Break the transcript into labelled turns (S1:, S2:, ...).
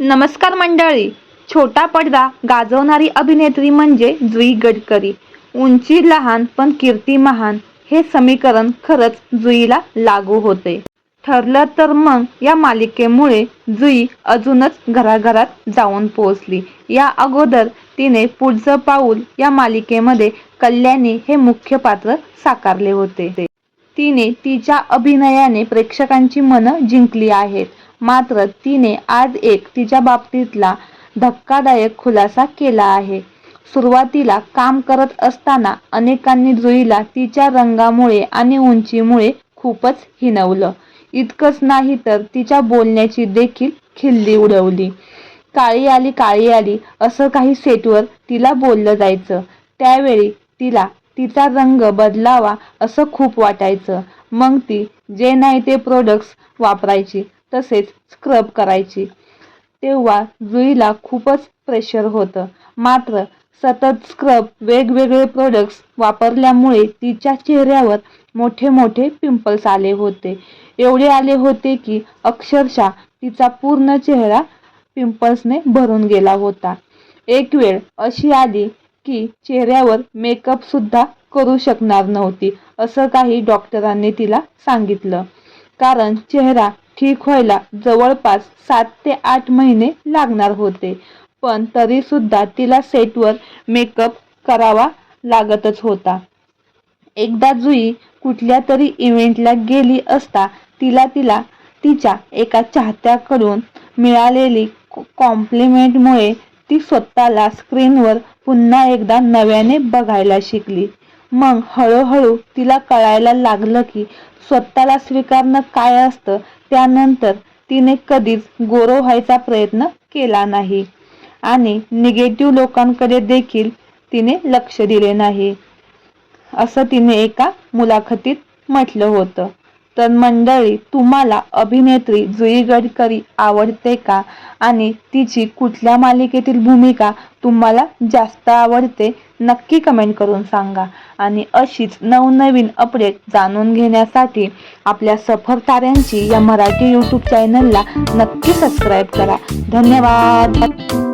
S1: नमस्कार मंडळी. छोटा पडदा गाजवणारी अभिनेत्री म्हणजे जुई गडकरी. उंची लहान पण कीर्ती महान. हे समीकरण खरंच जुईला लागू होते. ठरलं तर मग या मालिकेमुळे जुई अजूनच घराघरात जाऊन पोहोचली. या अगोदर तिने पुढचं पाऊल या मालिकेमध्ये कल्याणी हे मुख्य पात्र साकारले होते. तिने तिच्या अभिनयाने प्रेक्षकांची मनं जिंकली आहेत. मात्र तिने आज एक तिच्या बाबतीतला धक्कादायक खुलासा केला आहे. सुरुवातीला काम करत असताना अनेकांनी जुईला तिच्या रंगामुळे आणि उंचीमुळे खूपच हिणवलं. इतकंच नाही तर तिच्या बोलण्याची देखील खिल्ली उडवली. काळी आली काळी आली असं काही सेटवर तिला बोललं जायचं. त्यावेळी तिला तिचा रंग बदलावा असं खूप वाटायचं. मग ती जे नाही ते प्रोडक्ट्स वापरायची. तसेच स्क्रब करायची. तेव्हा जुईला खूपच प्रेशर होतं. मात्र सतत स्क्रब वेगवेगळे प्रोडक्ट्स वापरल्यामुळे तिच्या चेहऱ्यावर मोठे मोठे पिंपल्स आले होते. एवढे आले होते की अक्षरशः तिचा पूर्ण चेहरा पिंपल्सने भरून गेला होता. एक वेळ अशी आली की चेहऱ्यावर मेकअप सुद्धा करू शकणार नव्हती असं काही डॉक्टरांनी तिला सांगितलं. कारण चेहरा ठीक व्हायला जवळपास सात ते आठ महिने लागणार होते. पण तरी सुद्धा तिला सेटवर मेकअप करावा लागतच होता. एकदा जुई कुठल्या तरी इव्हेंटला गेली असता तिला तिला तिच्या एका चाहत्याकडून मिळालेली कॉम्प्लिमेंटमुळे ती स्वतःला स्क्रीनवर पुन्हा एकदा नव्याने बघायला शिकली. मग हळूहळू तिला कळायला लागलं की स्वतःला स्वीकारणं काय असतं त्यानंतर तिने कधीच गोरो व्हायचा प्रयत्न केला नाही. आणि निगेटिव्ह लोकांकडे देखील तिने लक्ष दिले नाही. असं तिने एका मुलाखतीत म्हटलं होतं. तर मंडळी तुम्हाला अभिनेत्री जुई गडकरी आवडते का? आणि तिची कुठल्या मालिकेतील भूमिका तुम्हाला जास्त आवडते? नक्की कमेंट करून सांगा. आणि अशीच नवनवीन अपडेट जाणून घेण्यासाठी आपल्या सफर ताऱ्यांची या मराठी यूट्यूब चॅनलला नक्की सबस्क्राईब करा. धन्यवाद!